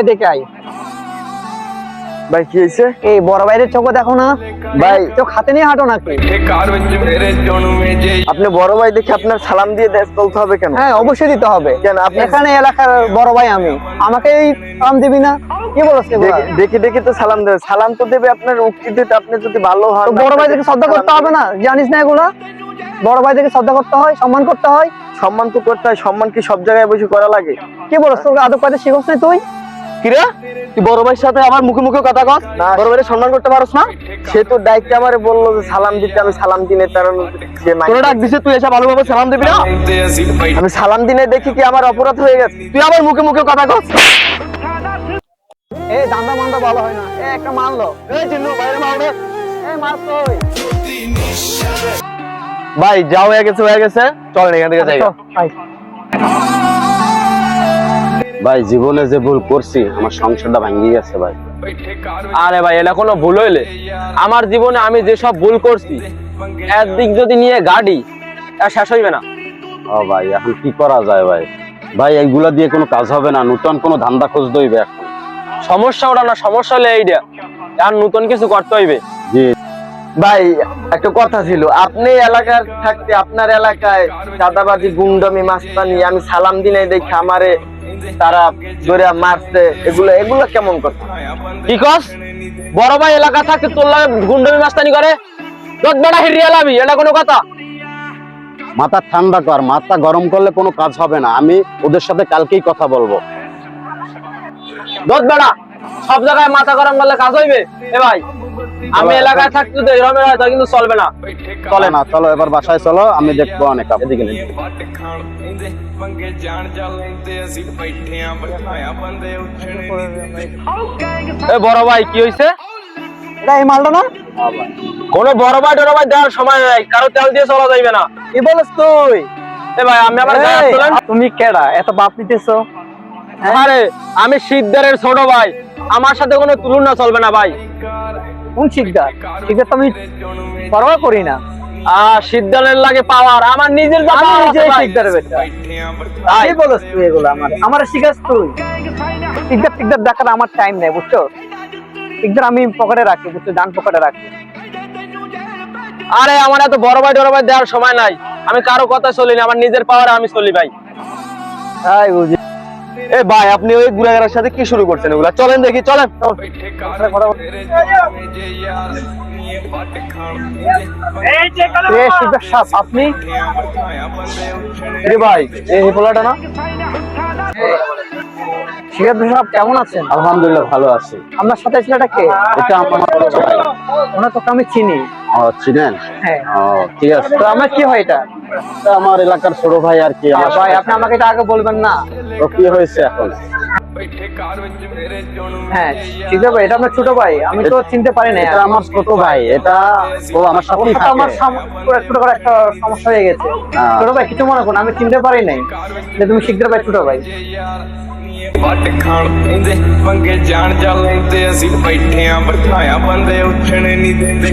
এদিকে আয়। ভাই কি হয়েছে? এই বড় বাইরের চোখ দেখো না। ভাই। চোখ হাতে নিয়ে হাঁটো নাকি? আপনি বড় ভাই দেখে আপনার সালাম দিয়ে দেশ বলতে হবে কেন? হ্যাঁ অবশ্যই দিতে হবে। কেন? আপনি এখানে এলাকার বড় ভাই আমি। আমাকে এই সালাম দিবি না? কি বলছে দেখি দেখি তো সালাম দেবে। সালাম তো দেবে আপনার উক্তিতে। আপনি যদি ভালো হয় বড় ভাই দেখে শ্রদ্ধা করতে হবে না? জানিস না এগুলা? বড় ভাই দেখে শ্রদ্ধা করতে হয় সম্মান করতে হয়। সম্মান তো করতে হয়। সম্মান কি সব জায়গায় বসে করা লাগে? কি বলছ তোর আদব কাজে শিখছ তুই? কিরে? তুই বড় ভাইয়ের সাথে আমার মুখে মুখে কথা কস। বড় ভাইয়ের সম্মান করতে পারস না? সে তোর দায়িত্বে আমার বলল যে সালাম দিতে আমি সালাম দিনে তার তোর ডাক দিছে। তুই এসে ভালোভাবে সালাম দিবি না? আমি সালাম দিনে দেখি কি আমার অপরাধ হয়ে গেছে। তুই আমার মুখে মুখে কথা কস। এ দান্দা মান্দা ভালো হয় না। এ একটা মারলো এ জিন্নু বাইরে মারলো এ মার তুই ভাই যাও হয়ে গেছে হয়ে গেছে। চল এখান থেকে যাই। আচ্ছা, আচ্ছা, আচ্ছা। ভাই জীবনে যে ভুল করছি আমার সংসারটা ভাঙিয়ে গেছে ভাই। আরে ভাই এটা কোনো ভুল হইলে? আমার জীবনে আমি যে সব ভুল করছি একদিক যদি নিয়ে গাড়ি আর শেষ হইবে না। ও ভাই এখন কি করা যায় ভাই? ভাই এইগুলা দিয়ে কোনো কাজ হবে না নতুন কোনো ধান্দা খোঁজ দইবে এখন। সমস্যা ওটা না সমস্যা হলে এইটা আর নতুন কিছু করতে হইবে। জি। ভাই একটা কথা ছিল আপনি এলাকার থাকতে আপনার এলাকায় দাদাবাজি গুন্ডমি মাস্তানি আমি সালাম দিনাই দেখি আমারে তারা ধরে মারছে এগুলো এগুলো কেমন কথা? কি কস? বড় ভাই এলাকা থাকতে তোর লাগে গুন্ডমি মাস্তানি করে? দত বেড়া হিরিয়া এটা কোনো কথা? মাথা ঠান্ডা কর মাথা গরম করলে কোনো কাজ হবে না। আমি ওদের সাথে কালকেই কথা বলব। দত বেড়া সব জায়গায় মাথা গরম করলে কাজ হইবে? এ ভাই আমি এলাকায় থাকতে তো এরকম হয়তো কিন্তু চলবে না। চলে না চলো এবার বাসায় চলো আমি দেখব অনেক এদিকে বড় ভাই কি হয়েছে কোন বড় ভাই টড় ভাই দেওয়ার সময় নাই কারও তেল দিয়ে চলা যাইবে না। কি বলিস তুই? এ ভাই আমি আমার তুমি কেডা? এত বাপ নিতেছ আরে আমি সিদ্ধারের ছোট ভাই। আমার সাথে কোনো তুলনা চলবে না ভাই। কোন শিকদার শিকদার তো আমি পরোয়া করি না। আ সিদ্ধালের লাগে পাওয়ার। আমার নিজের শিকদার বেটা। আই বলস তুই এগুলো আমার? আমার শিকাস তুই। শিকদার শিকদার দেখার আমার টাইম নাই বুঝছ? শিকদার আমি পকেটে রাখি বুঝছ? ডান পকেটে রাখি। আরে আমার এত বড় ভাই বড় ভাই দেওয়ার সময় নাই। আমি কারও কথা চলি না আমার নিজের পাওয়ারে আমি চলি ভাই। তাই বুঝি এ ভাই আপনি ওই গুড়াগাড়ার সাথে কি শুরু করছেন চলেন দেখি চলেন। আপনি? ভাই এই পোলাটা না? কেমন আছেন? আলহামদুলিল্লাহ ভালো আছে। আপনার সাথে ছেলেটা কে? এটা আমার আমি চিনি। চিনেন? হ্যাঁ। ঠিক আছে। তো আমার কি হয় এটা? আমার এলাকার ছোট ভাই আর কি ভাই আপনি আমাকে এটা আগে বলবেন না। তো কি হয়েছে এখন? হ্যাঁ এটা আমার ছোট ভাই আমি তো চিনতে পারি আমার ছোট ভাই এটা আমার আমার ছোট সমস্যা হয়ে গেছে। হ্যাঁ। ছোট ভাই কিছু মনে করুন আমি চিনতে পারি নাই। তুমি শিখতে ভাই ছোট ভাই। ਵੱਟ ਖਾਣ ਪੈਂਦੇ ਪੰਗੇ ਜਾਣ ਜਾ ਲੈਂਦੇ, ਅਸੀਂ ਬੈਠੇ ਆਂ, ਬਿਠਾਇਆ ਬੰਦੇ ਉੱਠਣੇ ਨਹੀਂ ਦਿੰਦੇ।